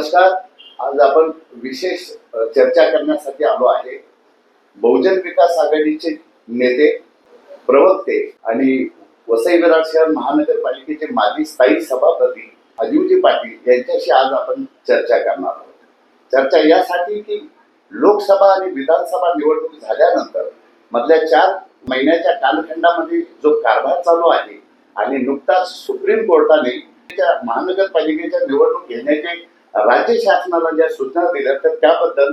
नमस्कार. आज आपण विशेष चर्चा करण्यासाठी आलो आहे. बहुजन विकास आघाडीचे नेते प्रवक्ते आणि वसई विराट शहर महानगरपालिकेचे माजी स्थायी सभापती अजिवजी पाटील यांच्याशी आज आपण चर्चा करणार आहोत. चर्चा यासाठी की लोकसभा आणि विधानसभा निवडणूक झाल्यानंतर मधल्या चार महिन्याच्या कालखंडामध्ये जो कारभार चालू आहे आणि नुकताच सुप्रीम कोर्टाने महानगरपालिकेच्या निवडणूक घेण्याचे राज्य शासनाला ज्या सूचना दिल्या तर त्याबद्दल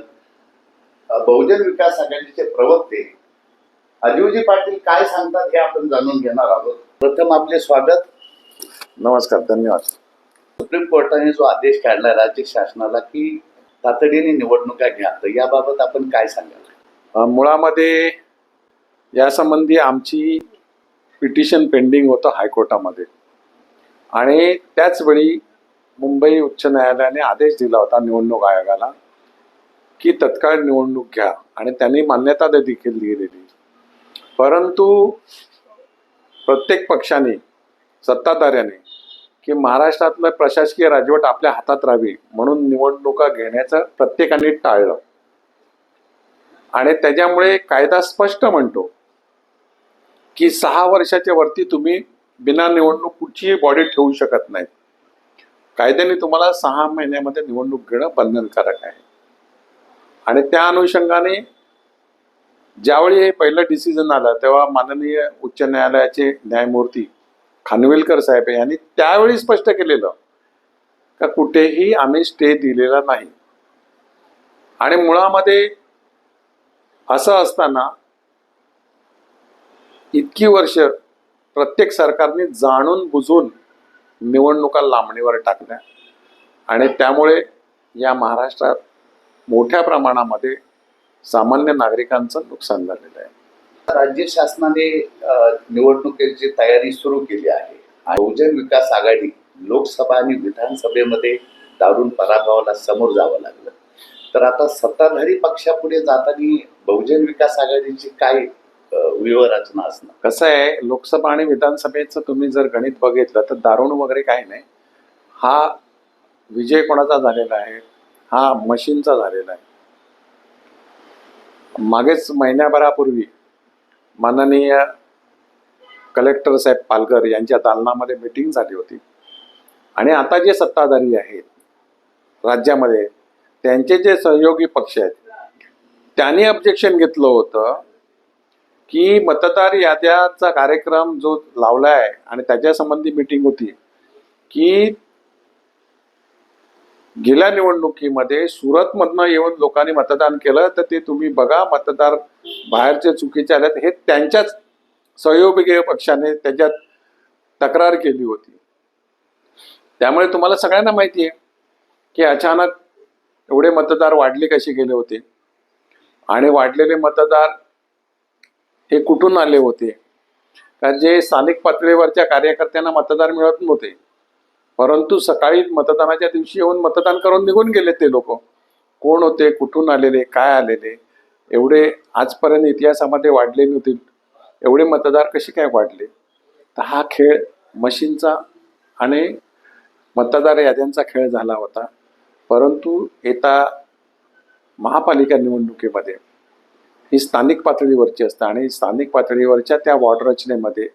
बहुजन विकास आघाडीचे प्रवक्ते अजिवजी पाटील काय सांगतात हे आपण जाणून घेणार आहोत. प्रथम आपले स्वागत. नमस्कार धन्यवाद. सुप्रीम कोर्टाने जो आदेश काढला राज्य शासनाला की तातडीने निवडणुका घ्या तर याबाबत आपण काय सांगाल? मुळामध्ये यासंबंधी आमची पिटिशन पेंडिंग होतं हायकोर्टामध्ये. आणि त्याचवेळी मुंबई उच्च न्यायालयाने आदेश दिला होता निवडणूक आयोगाला की तत्काळ निवडणूक घ्या. आणि त्यांनी मान्यता देखील दिलेली. परंतु प्रत्येक पक्षाने सत्ताधाऱ्याने की महाराष्ट्रातलं प्रशासकीय राजवट आपल्या हातात राहावी म्हणून निवडणुका घेण्याचं प्रत्येकाने टाळलं. आणि त्याच्यामुळे कायदा स्पष्ट म्हणतो की सहा वर्षाच्या वरती तुम्ही बिना निवडणूक कुठचीही बॉडी ठेवू शकत नाही कायद्याने तुम्हाला सहा महिन्यामध्ये निवडणूक घेणं बंधनकारक आहे. आणि त्या अनुषंगाने ज्यावेळी हे पहिलं डिसिजन आलं तेव्हा माननीय उच्च न्यायालयाचे न्यायमूर्ती खानविलकर साहेब यांनी त्यावेळी स्पष्ट केलेलं का कुठेही आम्ही स्टे दिलेला नाही. आणि मुळामध्ये असं असताना इतकी वर्ष प्रत्येक सरकारने जाणून बुजून निवडणुका लांबणीवर टाकल्या. आणि त्यामुळे या महाराष्ट्रात मोठ्या प्रमाणामध्ये सामान्य नागरिकांचं नुकसान झालेलं आहे. राज्य शासनाने निवडणुकीची तयारी सुरू केली आहे बहुजन विकास आघाडी लोकसभा आणि विधानसभेमध्ये दारून पराभवाला समोर जावं लागलं. तर आता सत्ताधारी पक्षापुढे जाताना बहुजन विकास आघाडीची काय व्यूहरचना असणं. कसं आहे लोकसभा आणि विधानसभेचं तुम्ही जर गणित बघितलं तर दारुण वगैरे काही नाही. हा विजय कोणाचा झालेला आहे? हा मशीनचा झालेला आहे. मागेच महिन्याभरापूर्वी माननीय कलेक्टर साहेब पालकर यांच्या दालनामध्ये मीटिंग झाली होती. आणि आता जे सत्ताधारी आहेत राज्यामध्ये त्यांचे जे सहयोगी पक्ष आहेत त्यांनी ऑब्जेक्शन घेतलं होतं. की मतदार याद्याचा कार्यक्रम जो लावला आहे आणि त्याच्या संबंधी मीटिंग होती की गेल्या निवडणुकीमध्ये सुरतमधनं येऊन लोकांनी मतदान केलं तर ते तुम्ही बघा मतदार बाहेरचे चुकीचे आलेत हे त्यांच्याच सहयोगी पक्षाने त्याच्यात तक्रार केली होती. त्यामुळे तुम्हाला सगळ्यांना माहिती आहे की अचानक एवढे मतदार वाढले कसे गेले होते? आणि वाढलेले मतदार हे कुठून आले होते? का जे स्थानिक पातळीवरच्या कार्यकर्त्यांना मतदार मिळत नव्हते. परंतु सकाळी मतदानाच्या दिवशी येऊन मतदान करून निघून गेले ते लोक. कोण होते? कुठून आलेले? काय आलेले? एवढे आजपर्यंत इतिहासामध्ये वाढले नव्हतील एवढे मतदार कसे काय वाढले? तर हा खेळ मशीनचा आणि मतदार याद्यांचा खेळ झाला होता. परंतु येता महापालिका निवडणुकीमध्ये ही स्थानिक पातळीवरची असतं आणि स्थानिक पातळीवरच्या त्या वॉर्ड रचनेमध्ये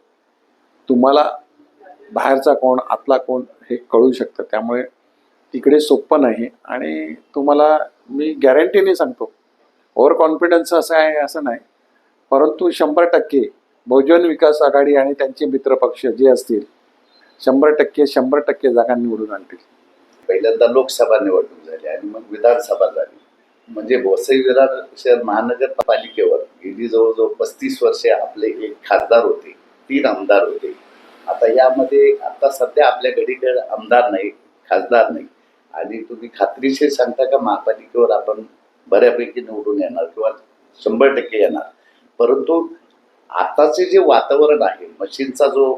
तुम्हाला बाहेरचा कोण आतला कोण हे कळू शकतं. त्यामुळे तिकडे सोपं नाही आणि तुम्हाला मी गॅरंटीने सांगतो ओव्हर कॉन्फिडन्स असं आहे असं नाही. परंतु शंभर टक्के बहुजन विकास आघाडी आणि त्यांचे मित्रपक्ष जे असतील शंभर टक्के शंभर टक्के जागा निवडून आणतील. पहिल्यांदा लोकसभा निवडणूक झाली आणि मग विधानसभा झाली. म्हणजे वसई विरार शहर महानगरपालिकेवर गेली जवळजवळ पस्तीस वर्षे आपले एक खासदार होते तीन आमदार होते. आता यामध्ये आता सध्या आपल्या घडीकडे आमदार नाही खासदार नाही. आणि तुम्ही खात्रीशीर सांगता का महापालिकेवर आपण बऱ्यापैकी निवडून येणार किंवा शंभर टक्के येणार? परंतु आताचे जे वातावरण आहे मशीनचा जो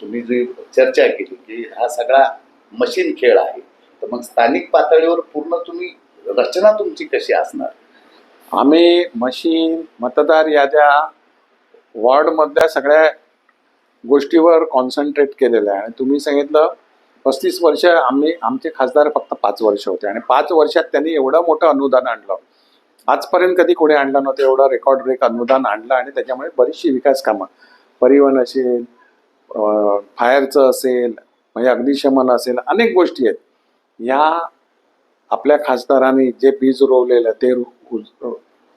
तुम्ही जी चर्चा केली की हा सगळा मशीन खेळ आहे तर मग स्थानिक पातळीवर पूर्ण तुम्ही रचना तुमची कशी असणार? आम्ही मशीन मतदार याद्या वॉर्डमधल्या सगळ्या गोष्टीवर कॉन्सन्ट्रेट केलेलं आहे. आणि तुम्ही सांगितलं पस्तीस वर्ष आम्ही आमचे खासदार फक्त पाच वर्ष होते. आणि पाच वर्षात त्यांनी एवढं मोठं अनुदान आणलं. आजपर्यंत कधी कोणी आणलं नव्हतं एवढं रेकॉर्ड ब्रेक अनुदान आणलं आणि त्याच्यामुळे बरीचशी विकास कामं. परिवहन असेल फायरचं असेल म्हणजे अग्निशमन असेल अनेक गोष्टी आहेत. या आपल्या खासदारांनी जे बीज रोवलेलं आहे ते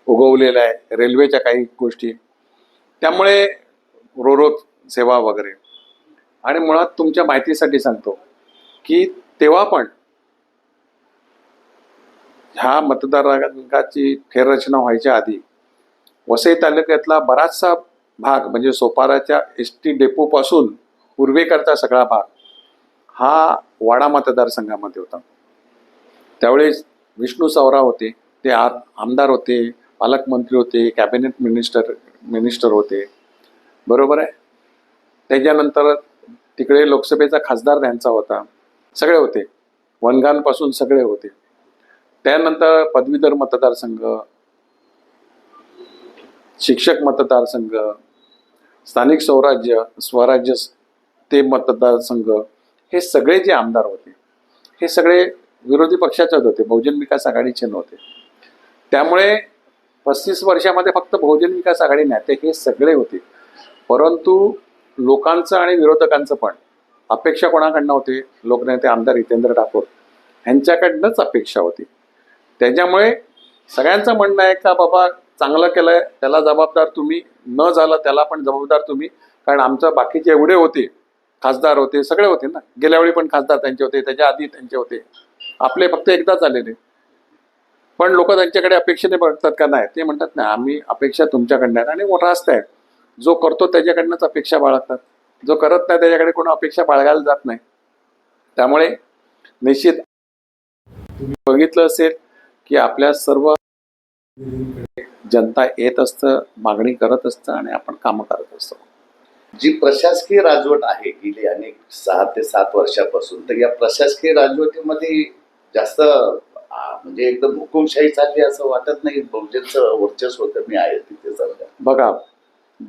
उगवलेलं आहे रेल्वेच्या काही गोष्टी. त्यामुळे रोरो सेवा वगैरे. आणि मुळात तुमच्या माहितीसाठी सांगतो की तेव्हा पण ह्या मतदारांची फेररचना व्हायच्या आधी वसई तालुक्यातला बराचसा भाग म्हणजे सोपाराच्या एस टी डेपोपासून पूर्वेकडचा सगळा भाग हा वाडा मतदारसंघामध्ये होता. त्यावेळेस विष्णू सावरा होते ते आ आमदार होते पालकमंत्री होते कॅबिनेट मिनिस्टर मिनिस्टर होते. बरोबर आहे? त्याच्यानंतर तिकडे लोकसभेचा खासदार त्यांचा होता. सगळे होते. वनगांपासून सगळे होते. त्यानंतर पदवीधर मतदारसंघ शिक्षक मतदारसंघ स्थानिक स्वराज्य स्वराज्य ते मतदारसंघ हे सगळे जे आमदार होते हे सगळे विरोधी पक्षाचेच होते. बहुजन विकास आघाडीचे नव्हते. त्यामुळे पस्तीस वर्षामध्ये फक्त बहुजन विकास आघाडी नेते हे सगळे होते. परंतु लोकांचं आणि विरोधकांचं पण अपेक्षा कोणाकडनं होती? लोकनेते आमदार हितेंद्र ठाकूर यांच्याकडनंच अपेक्षा होती. त्याच्यामुळे सगळ्यांचं म्हणणं आहे का बाबा चांगलं केलंय त्याला जबाबदार तुम्ही न झालं त्याला पण जबाबदार तुम्ही. कारण आमचं बाकीचे एवढे होते खासदार होते सगळे होते ना. गेल्यावेळी पण खासदार त्यांचे होते त्याच्या आधी त्यांचे होते. आपले फक्त एकदाच आलेले पण लोक त्यांच्याकडे अपेक्षेने बघतात का नाही? ते म्हणतात ना आम्ही अपेक्षा तुमच्याकडनं आहेत आणि मोठा असत आहे. जो करतो त्याच्याकडनंच अपेक्षा बाळगतात. जो करत नाही त्याच्याकडे कोण अपेक्षा बाळगायला जात नाही. त्यामुळे निश्चित तुम्ही बघितलं असेल की आपल्या सर्व जनता येत असतं मागणी करत असतं आणि आपण कामं करत असतो. जी प्रशासकीय राजवट आहे गेली अनेक सहा ते सात वर्षापासून तर या प्रशासकीय राजवटीमध्ये जास्त म्हणजे एकदम हुकुमशाही चालली असं वाटत नाही. बहुजनचं वर्चस्व कमी आहे तिथे सध्या. बघा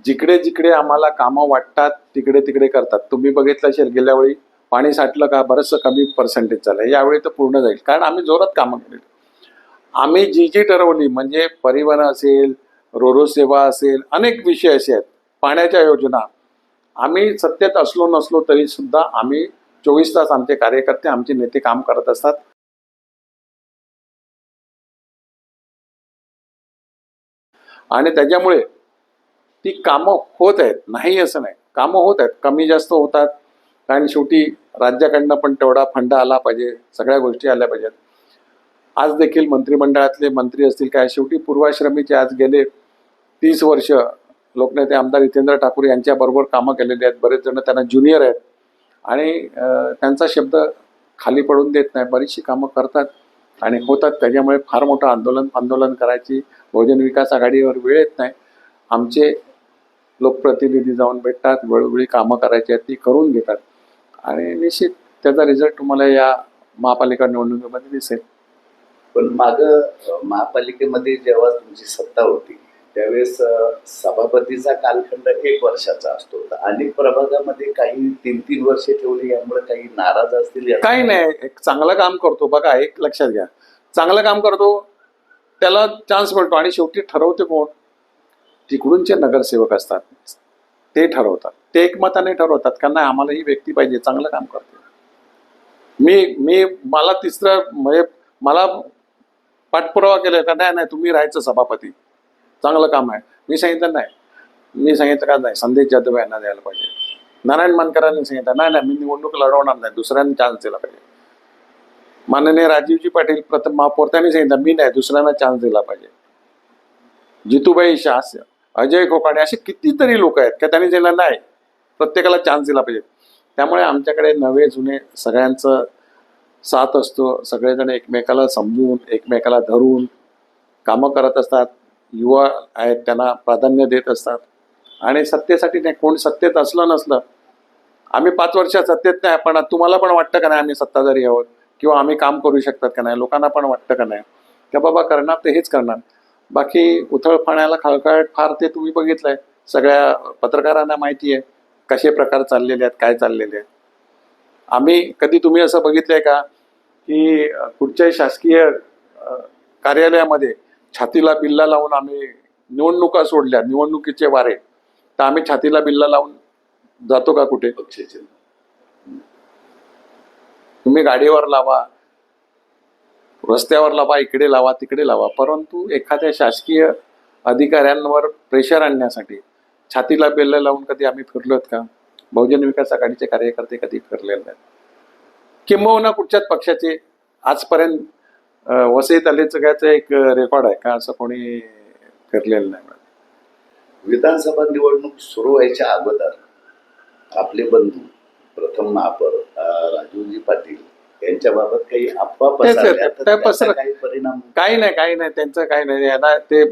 जिकडे जिकडे आम्हाला कामं वाटतात तिकडे तिकडे करतात. तुम्ही बघितलं असेल गेल्या वेळी पाणी साठलं का बरंचसं कमी पर्सेंटेज झालं. यावेळी तर पूर्ण जाईल. कारण आम्ही जोरात कामं केली आम्ही जी जी ठरवली म्हणजे परिवहन असेल रोरो सेवा असेल अनेक विषय असे आहेत. पाण्याच्या योजना. आम्ही सत्तेत असलो नसलो तरी सुद्धा आम्ही चोवीस तास आमचे कार्यकर्ते आमचे नेते काम करत असतात. आणि त्याच्यामुळे ती कामं होत आहेत. नाही असं नाही. कामं होत आहेत. कमी जास्त होतात. कारण शेवटी राज्याकडनं पण तेवढा फंड आला पाहिजे. सगळ्या गोष्टी आल्या पाहिजेत. आज देखील मंत्रिमंडळातले मंत्री असतील काय शेवटी पूर्वाश्रमीचे आज गेले तीस वर्ष. लोकनेते आमदार हितेंद्र ठाकूर यांच्याबरोबर कामं केलेली आहेत. बरेच जण त्यांना ज्युनियर आहेत. आणि त्यांचा शब्द खाली पडून देत नाही. बरीचशी कामं करतात. आणि होतात. त्याच्यामुळे फार मोठं आंदोलन आंदोलन करायची बहुजन विकास आघाडीवर वेळ येत नाही. आमचे लोकप्रतिनिधी जाऊन भेटतात वेळोवेळी कामं करायची आहेत ती करून घेतात. आणि निश्चित त्याचा रिझल्ट तुम्हाला या महापालिका निवडणुकीमध्ये दिसेल. पण माग महापालिकेमध्ये जेव्हा तुमची सत्ता होती त्यावेळेस सभापतीचा कालखंड एक वर्षाचा असतो. अनेक प्रभागामध्ये काही तीन तीन वर्षे ठेवली यामुळे काही नाराज असतील काही नाही. एक चांगलं काम करतो. बघा एक लक्षात घ्या. चांगलं काम करतो त्याला चान्स मिळतो आणि शेवटी ठरवते कोण? तिकडूनचे नगरसेवक असतात. ते ठरवतात. ते एकमताने ठरवतात. का नाही आम्हाला ही व्यक्ती पाहिजे. चांगलं काम करते. मी मी मला तिसरं म्हणजे मला पाठपुरावा केला का? नाही नाही तुम्ही राहायचं सभापती. चांगलं काम आहे. मी सांगितलं नाही. मी सांगितलं का नाही? संदेश जाधव यांना द्यायला पाहिजे. नारायण मानकरांनी सांगितलं नाही नाही मी निवडणूक लढवणार नाही. दुसऱ्यांनी चान्स दिला पाहिजे. माननीय राजीवजी पाटील प्रथम महापौर त्यांनी सांगितलं मी नाही दुसऱ्यांना चान्स दिला पाहिजे. जितूबाई शास अजय कोकाणे असे कितीतरी लोक आहेत का त्यांनी दिला नाही प्रत्येकाला चान्स दिला पाहिजे. त्यामुळे आमच्याकडे नवे जुने सगळ्यांचं साथ असतो. सगळेजण एकमेकाला समजून एकमेकाला धरून कामं करत असतात. युवा आहेत त्यांना प्राधान्य देत असतात. आणि सत्तेसाठी नाही कोण सत्तेत असलं नसलं आम्ही पाच वर्ष सत्तेत नाही पण तुम्हाला पण वाटतं का नाही आम्ही सत्ताधारी आहोत? किंवा आम्ही काम करू शकतात का नाही? लोकांना पण वाटतं का नाही? त्या बाबा करणार ते हेच करणार. बाकी उथळपाण्याला खळखळाट फार ते तुम्ही बघितलंय. सगळ्या पत्रकारांना माहिती आहे कसे प्रकार चाललेले आहेत काय चाललेले आहेत. आम्ही कधी तुम्ही असं बघितलंय का की कुठच्याही शासकीय कार्यालयामध्ये छातीला बिल्ला लावून आम्ही निवडणुका सोडल्या निवडणुकीचे वारे. तर आम्ही छातीला बिल्ला लावून जातो का कुठे? पक्षचिन्ह तुम्ही गाडीवर लावा रस्त्यावर लावा इकडे लावा तिकडे लावा. परंतु एखाद्या शासकीय अधिकाऱ्यांवर प्रेशर आणण्यासाठी छातीला बेल्ल लावून कधी आम्ही फिरलोत का? बहुजन विकास आघाडीचे कार्यकर्ते कधी फिरलेले नाहीत? किंबहुना कुठच्याच पक्षाचे आजपर्यंत अं, वसई तालुक्याचं एक रेकॉर्ड आहे. का असं कोणी फिरलेलं नाही विधानसभा निवडणूक सुरू व्हायच्या अगोदर आपले बंधू प्रथम महापौर राजूजी पाटील यांच्याबाबत काही अफवा परिणाम काही नाही काही नाही. त्यांचं काही नाही. यांना ते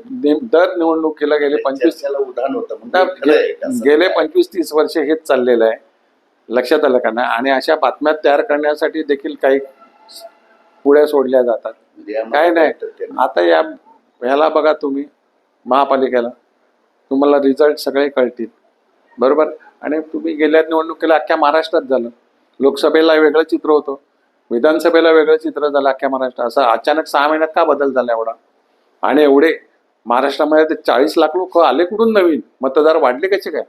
दर निवडणुकीला गेले पंचवीस उधाण होतं. गेले पंचवीस तीस वर्ष हेच चाललेलं आहे. लक्षात आलं का नाही? आणि अशा बातम्या तयार करण्यासाठी देखील काही पुढे सोडल्या जातात. काय नाही. आता या ह्याला बघा तुम्ही महापालिकेला. तुम्हाला रिझल्ट सगळे कळतील. बरोबर? आणि तुम्ही गेल्या निवडणुकीला अख्ख्या महाराष्ट्रात झालं. लोकसभेला वेगळं चित्र होतं. विधानसभेला वेगळं चित्र झालं अख्ख्या महाराष्ट्रात. असं अचानक सहा महिन्यात का बदल झाला एवढा? आणि एवढे महाराष्ट्रामध्ये ते चाळीस लाख लोक आले कुठून नवीन? मतदार वाढले कसे काय?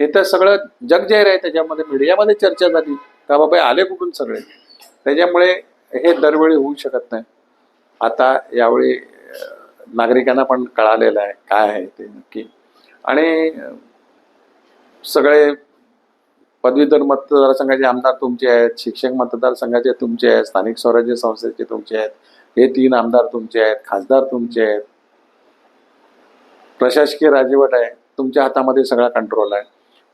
हे तर सगळं जग जाहीर आहे. त्याच्यामध्ये मीडियामध्ये चर्चा झाली. का बाबा आले कुठून सगळे? त्याच्यामुळे हे दरवेळी होऊ शकत नाही. आता यावेळी नागरिकांना पण कळालेलं आहे काय आहे ते नक्की. आणि सगळे पदवीधर मतदारसंघाचे आमदार तुमचे आहेत शिक्षक मतदारसंघाचे तुमचे आहेत स्थानिक स्वराज्य संस्थेचे तुमचे आहेत हे तीन आमदार तुमचे आहेत खासदार तुमचे आहेत. प्रशासकीय राजवट आहे तुमच्या हातामध्ये सगळा कंट्रोल आहे.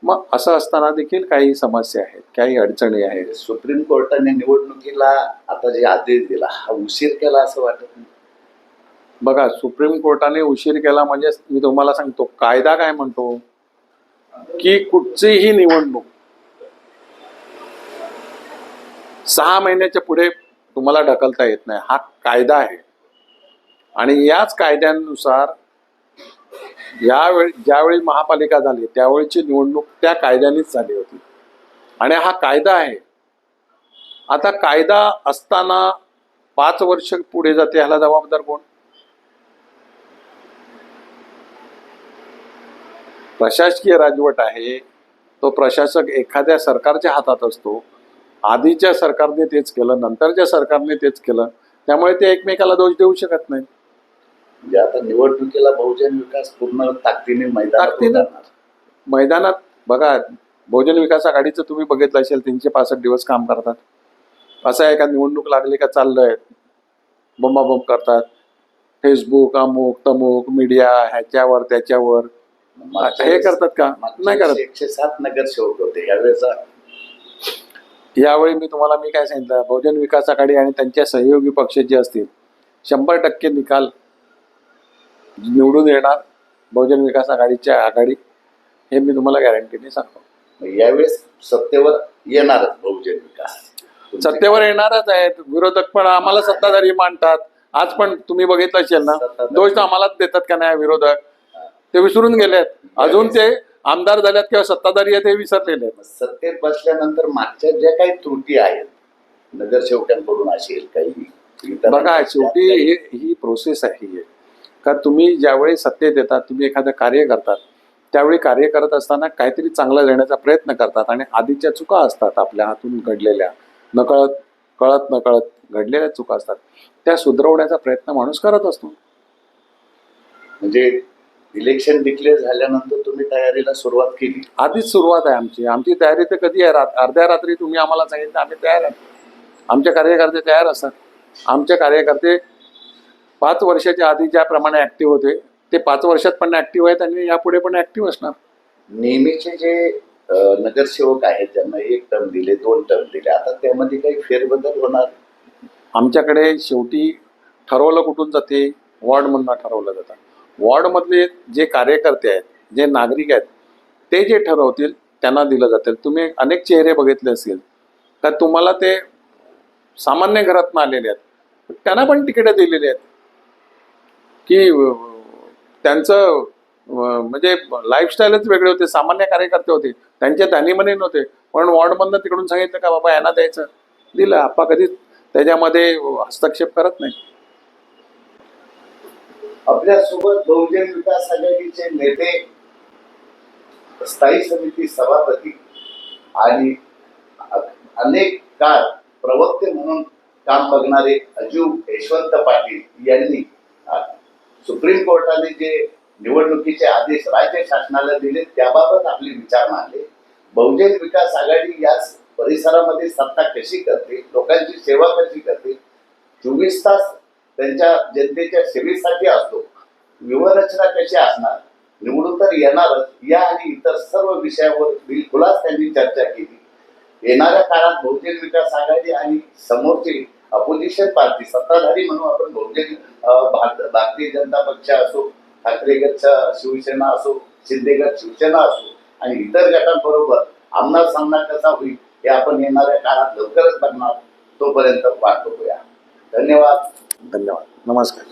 मग असं असताना देखील काही समस्या आहेत काही अडचणी आहेत? सुप्रीम कोर्टाने निवडणुकीला आता जे आदेश दिला हा उशीर केला असं वाटत नाही. बघा सुप्रीम कोर्टाने उशीर केला म्हणजे मी तुम्हाला सांगतो कायदा काय म्हणतो? की कुठचीही निवडणूक सहा महिन्याच्या पुढे तुम्हाला ढकलता येत नाही हा कायदा आहे. आणि याच कायद्यानुसार यावेळी ज्यावेळी महापालिका झाली त्यावेळीची निवडणूक त्या कायद्यानेच झाली होती. आणि हा कायदा आहे. आता कायदा असताना पाच वर्ष पुढे जाते ह्याला जबाबदार कोण? प्रशासकीय राजवट आहे. तो प्रशासक एखाद्या सरकारच्या हातात असतो. आधीच्या सरकारने तेच केलं नंतरच्या सरकारने तेच केलं. त्यामुळे ते एकमेकाला दोष देऊ शकत नाही म्हणजे आता निवडणुकीला बहुजन विकास पूर्ण ताकदीने मैदानात. उतरणार. मैदानात? बघा बहुजन विकास आघाडीचं तुम्ही बघितलं असेल तीनशे पासष्ट दिवस काम करतात. असं आहे का निवडणूक लागली का चाललंय? बंबाबंब करतात. फेसबुक अमुक तमुक मीडिया ह्याच्यावर त्याच्यावर. हे करतात का? नाही करत. एकशे सात नगरसेवक होते. यावेळेस यावेळी मी तुम्हाला मी काय सांगितलं? बहुजन विकास आघाडी आणि त्यांच्या सहयोगी पक्ष जे असतील शंभर टक्के निकाल निवडून येणार बहुजन विकास आघाडीच्या आघाडी हे मी तुम्हाला गॅरंटीने सांगतो. यावेळेस सत्तेवर येणारच बहुजन विकास. सत्तेवर येणारच आहेत. विरोधक पण आम्हाला सत्ताधारी मानतात. आज पण तुम्ही बघितलं असेल ना. दोष तर आम्हालाच देतात का नाही विरोधक? ते विसरून गेलेत. अजून ते आमदार झाल्यात किंवा सत्ताधारी आहेत हे विसरलेले आहेत. सत्तेत बसल्यानंतर मागच्या ज्या काही त्रुटी आहेत नगरसेवकांकडून असेल काही बघा शेवटी ही ही प्रोसेस आहे. का तुम्ही ज्यावेळी सत्तेत येतात तुम्ही एखादं कार्य करतात त्यावेळी कार्य करत असताना काहीतरी चांगलं देण्याचा प्रयत्न करतात आणि आधीच्या चुका असतात आपल्या हातून घडलेल्या. नकळत कळत नकळत घडलेल्या चुका असतात. त्या सुधारवण्याचा प्रयत्न माणूस करत असतो. म्हणजे इलेक्शन डिक्लेअर झाल्यानंतर तुम्ही तयारीला सुरुवात केली? आधीच सुरुवात आहे आमची. आमची तयारी तर कधी आहे? रात अर्ध्या रात्री तुम्ही आम्हाला सांगितलं आम्ही तयार आहे. आमचे कार्यकर्ते तयार असतात. आमचे कार्यकर्ते पाच वर्षाच्या आधी ज्याप्रमाणे ऍक्टिव्ह होते ते पाच वर्षात पण ऍक्टिव्ह आहेत आणि यापुढे पण ऍक्टिव्ह असणार. नेहमीचे जे नगरसेवक आहेत ज्यांना एक टर्म दिले दोन टर्म दिले आता त्यामध्ये काही फेरबदल होणार? आमच्याकडे शेवटी ठरवलं कुठून जाते वॉर्डमधनं ठरवलं जातं. वॉर्डमधले जे कार्यकर्ते आहेत जे नागरिक आहेत ते जे ठरवतील त्यांना दिलं जातील तुम्ही अनेक चेहरे बघितले असतील तर तुम्हाला ते सामान्य घरातनं आलेले आहेत. त्यांना पण तिकीटं दिलेली आहेत. की त्यांचं म्हणजे लाईफस्टाईलच वेगळे होते सामान्य कार्यकर्ते होते त्यांचे म्हणे नव्हते. पण वॉर्डमधनं तिकडून सांगितलं का बाबा यांना द्यायचं. दिलं. आप्पा कधीच त्याच्यामध्ये हस्तक्षेप करत नाही. आपल्यासोबत बहुजन विकास आघाडीचे नेते स्थायी समिती सभापती आणि अनेक काळ प्रवक्ते म्हणून काम बघणारे अजू यशवंत पाटील यांनी सुप्रीम कोर्टाने जे निवडणुकीचे आदेश राज्य शासनाला दिले त्याबाबत आपले विचार मांडले. बहुजन विकास आघाडी या परिसरामध्ये सत्ता कशी करते लोकांची सेवा कशी करते चोवीस तास त्यांच्या जनतेच्या सेवेसाठी असतो व्यूहरचना कशी असणार निवडून तर येणारच या आणि इतर सर्व विषयावर बिलकुलच त्यांनी चर्चा केली. येणाऱ्या काळात बहुजन विकास आघाडी आणि समोरचे अपोजिशन पार्टी सत्ताधारी म्हणून आपण बहुजन भारतीय जनता पक्ष असो ठाकरे गच्छ शिवसेना असो शिंदे गट शिवसेना असो आणि इतर गटांबरोबर आमना सामना कसा होईल हे आपण येणाऱ्या काळात लवकरच बघणार तोपर्यंत वाट बघूया. धन्यवाद. धन्यवाद. नमस्कार.